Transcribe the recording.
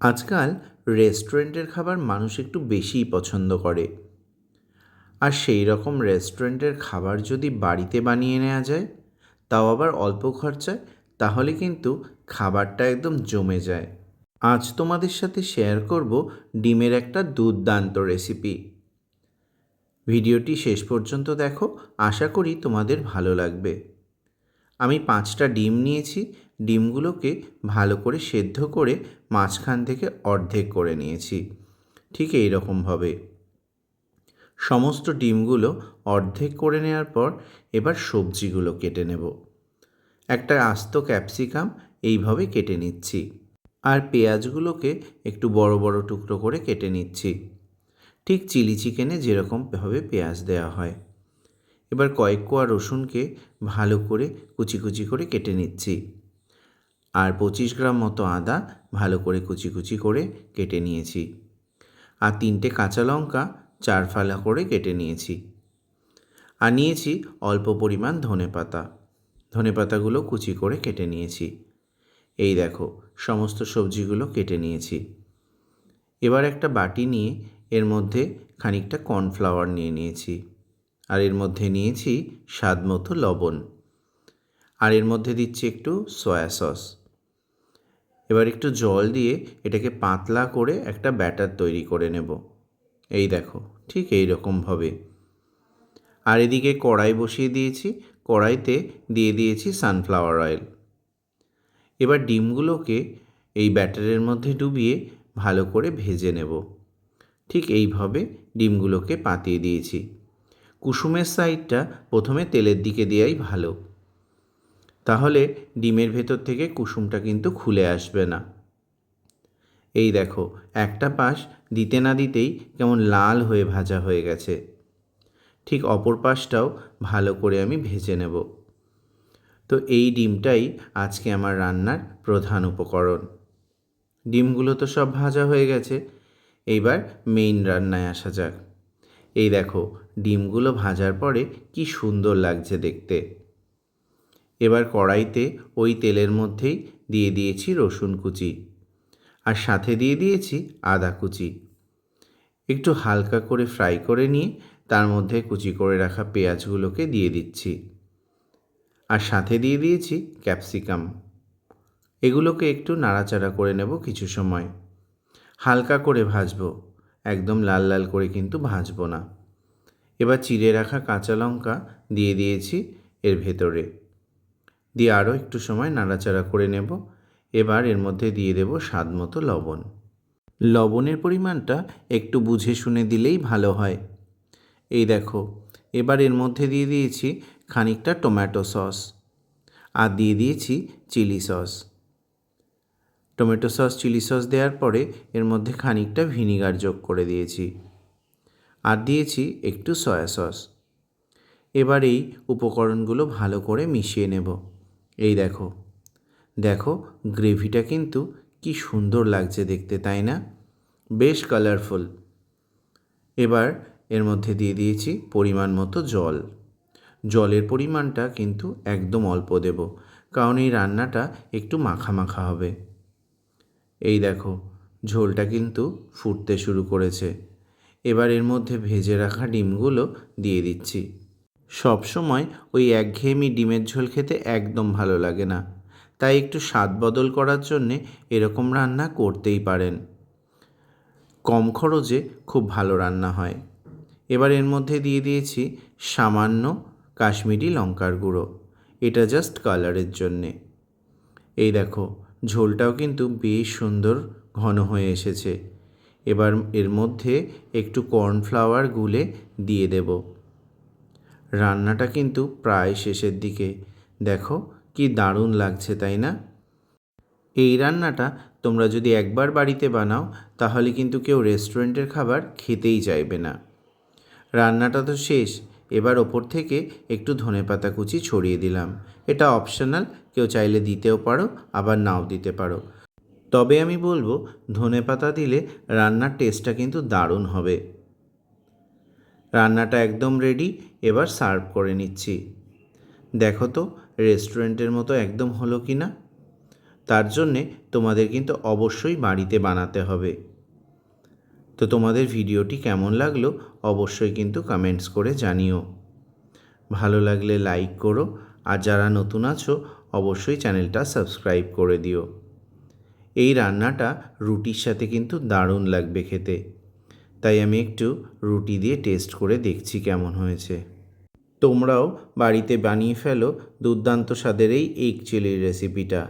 আজকাল রেস্টুরেন্টের খাবার মানুষ একটু বেশিই পছন্দ করে। আর সেই রকম রেস্টুরেন্টের খাবার যদি বাড়িতে বানিয়ে নেওয়া যায়, তাও আবার অল্প খরচায়, তাহলে কিন্তু খাবারটা একদম জমে যায়। আজ তোমাদের সাথে শেয়ার করব ডিমের একটা দুর্দান্ত রেসিপি ভিডিওটি শেষ পর্যন্ত দেখো, আশা করি তোমাদের ভালো লাগবে। আমি পাঁচটা ডিম নিয়েছি ডিমগুলোকে ভালো করে সেদ্ধ করে মাঝখান থেকে অর্ধেক করে নিয়েছি। ঠিক এই রকমভাবে সমস্ত ডিমগুলো অর্ধেক করে নেওয়ার পর এবার সবজিগুলো কেটে নেব। একটা আস্ত ক্যাপসিকাম এইভাবে কেটে নিচ্ছি। আর পেঁয়াজগুলোকে একটু বড় বড় টুকরো করে কেটে নিচ্ছি। ঠিক চিলি চিকেনে যেরকমভাবে পেঁয়াজ দেওয়া হয়। এবার কয়েক কোয়া রসুনকে ভালো করে কুচি কুচি করে কেটে নিচ্ছি। আর পঁচিশ গ্রাম মতো আদা ভালো করে কুচি কুচি করে কেটে নিয়েছি। আর তিনটে কাঁচা লঙ্কা চার ফালা করে কেটে নিয়েছি। আর নিয়েছি অল্প পরিমাণ ধনে পাতা। ধনে পাতাগুলো কুচি করে কেটে নিয়েছি। এই দেখো, সমস্ত সবজিগুলো কেটে নিয়েছি। এবার একটা বাটি নিয়ে এর মধ্যে খানিকটা কর্নফ্লাওয়ার নিয়ে নিয়েছি। আর এর মধ্যে নিয়েছি স্বাদ মতো লবণ। আর এর মধ্যে দিচ্ছি একটু সয়া সস। এবার একটু জল দিয়ে এটাকে পাতলা করে একটা ব্যাটার তৈরি করে নেব। এই দেখো, ঠিক এই রকমভাবে আর এদিকে কড়াই বসিয়ে দিয়েছি, কড়াইতে দিয়ে দিয়েছি সানফ্লাওয়ার অয়েল এবার ডিমগুলোকে এই ব্যাটারের মধ্যে ডুবিয়ে ভালো করে ভেজে নেব। ঠিক এইভাবে ডিমগুলোকে পাতিয়ে দিয়েছি। কুসুমের সাইডটা প্রথমে তেলের দিকে দেওয়াই ভালো। তাহলে ডিমের ভেতর থেকে কুসুমটা কিন্তু খুলে আসবে না। এই দেখো, একটা পাশ দিতে না দিতেই কেমন লাল হয়ে ভাজা হয়ে গেছে। ঠিক অপর পাশটাও ভালো করে আমি ভেজে নেব। তো এই ডিমটাই আজকে আমার রান্নার প্রধান উপকরণ। ডিমগুলো তো সব ভাজা হয়ে গেছে এইবার মেইন রান্নায় আসা যাক। এই দেখো, ডিমগুলো ভাজার পরে কি সুন্দর লাগছে দেখতে। এবার কড়াইতে ওই তেলের মধ্যেই দিয়ে দিয়েছি রসুন কুচি। আর সাথে দিয়ে দিয়েছি আদা কুচি। একটু হালকা করে ফ্রাই করে নিয়ে তার মধ্যে কুচি করে রাখা পেঁয়াজগুলোকে দিয়ে দিচ্ছি। আর সাথে দিয়ে দিয়েছি ক্যাপসিকাম। এগুলোকে একটু নাড়াচাড়া করে নেব কিছু সময়। হালকা করে ভাজবো। একদম লাল লাল করে কিন্তু ভাজবো না। এবার চিড়ে রাখা কাঁচা লঙ্কা দিয়ে দিয়েছি এর ভেতরে। দিয়ে আরও একটু সময় নাড়াচাড়া করে নেব। এবার এর মধ্যে দিয়ে দেব স্বাদ মতো লবণ। লবণের পরিমাণটা একটু বুঝে শুনে দিলেই ভালো হয়। এই দেখো, এবার এর মধ্যে দিয়ে দিয়েছি খানিকটা টমেটো সস আর দিয়ে দিয়েছি chilli sauce. Tomato sauce, chilli sauce দেওয়ার পরে এর মধ্যে খানিকটা ভিনিগার যোগ করে দিয়েছি আর দিয়েছি একটু সয়া সস। এবার এই উপকরণগুলো ভালো করে মিশিয়ে নেব। এই দেখো। দেখো, গ্রেভিটা কিন্তু কি সুন্দর লাগছে দেখতে, তাই না? বেশ কালারফুল এবার এর মধ্যে দিয়ে দিয়েছি পরিমাণ মতো জল। জলের পরিমাণটা কিন্তু একদম অল্প দেব, কারণ এই রান্নাটা একটু মাখা মাখা হবে। এই দেখো, ঝোলটা কিন্তু ফুটতে শুরু করেছে। এবার এর মধ্যে ভেজে রাখা ডিমগুলো দিয়ে দিচ্ছি। সব সময় ওই একঘেয়েমি ডিমের ঝোল খেতে একদম ভালো লাগে না। তাই একটু স্বাদ বদল করার জন্যে এরকম রান্না করতেই পারেন। কম খরচে খুব ভালো রান্না হয়। এবার এর মধ্যে দিয়ে দিয়েছি সামান্য কাশ্মীরি লঙ্কার গুঁড়ো। এটা জাস্ট কালারের জন্যে। এই দেখো, ঝোলটাও কিন্তু বেশ সুন্দর ঘন হয়ে এসেছে। এবার এর মধ্যে একটু কর্নফ্লাওয়ার গুলে দিয়ে দেব। রান্নাটা কিন্তু প্রায় শেষের দিকে। দেখো কি দারুণ লাগছে, তাই না? এই রান্নাটা তোমরা যদি একবার বাড়িতে বানাও, তাহলে কিন্তু কেউ রেস্টুরেন্টের খাবার খেতেই চাইবে না। রান্নাটা তো শেষ। এবার ওপর থেকে একটু ধনেপাতা কুচি ছড়িয়ে দিলাম। এটা অপশনাল, কেউ চাইলে দিতেও পারো, আবার নাও দিতে পারো। তবে আমি বলব ধনেপাতা দিলে রান্নার টেস্টটা কিন্তু দারুণ হবে। রান্নাটা একদম রেডি এবার সার্ভ করে নিচ্ছি। দেখো তো রেস্টুরেন্টের মতো একদম হলো কি না তার জন্যে তোমাদের কিন্তু অবশ্যই বাড়িতে বানাতে হবে। তো তোমাদের ভিডিওটি কেমন লাগল, অবশ্যই কিন্তু কমেন্টস করে জানিও। ভালো লাগলে লাইক করো, আর যারা নতুন আছো, অবশ্যই চ্যানেলটা সাবস্ক্রাইব করে দিও। এই রান্নাটা রুটির সাথে কিন্তু দারুণ লাগবে খেতে। তাই আমি একটু রুটি দিয়ে টেস্ট করে দেখছি কেমন হয়েছে। তোমরাও বাড়িতে বানিয়ে ফেলো দুর্দান্ত স্বাদের এই এগ চিলির রেসিপিটা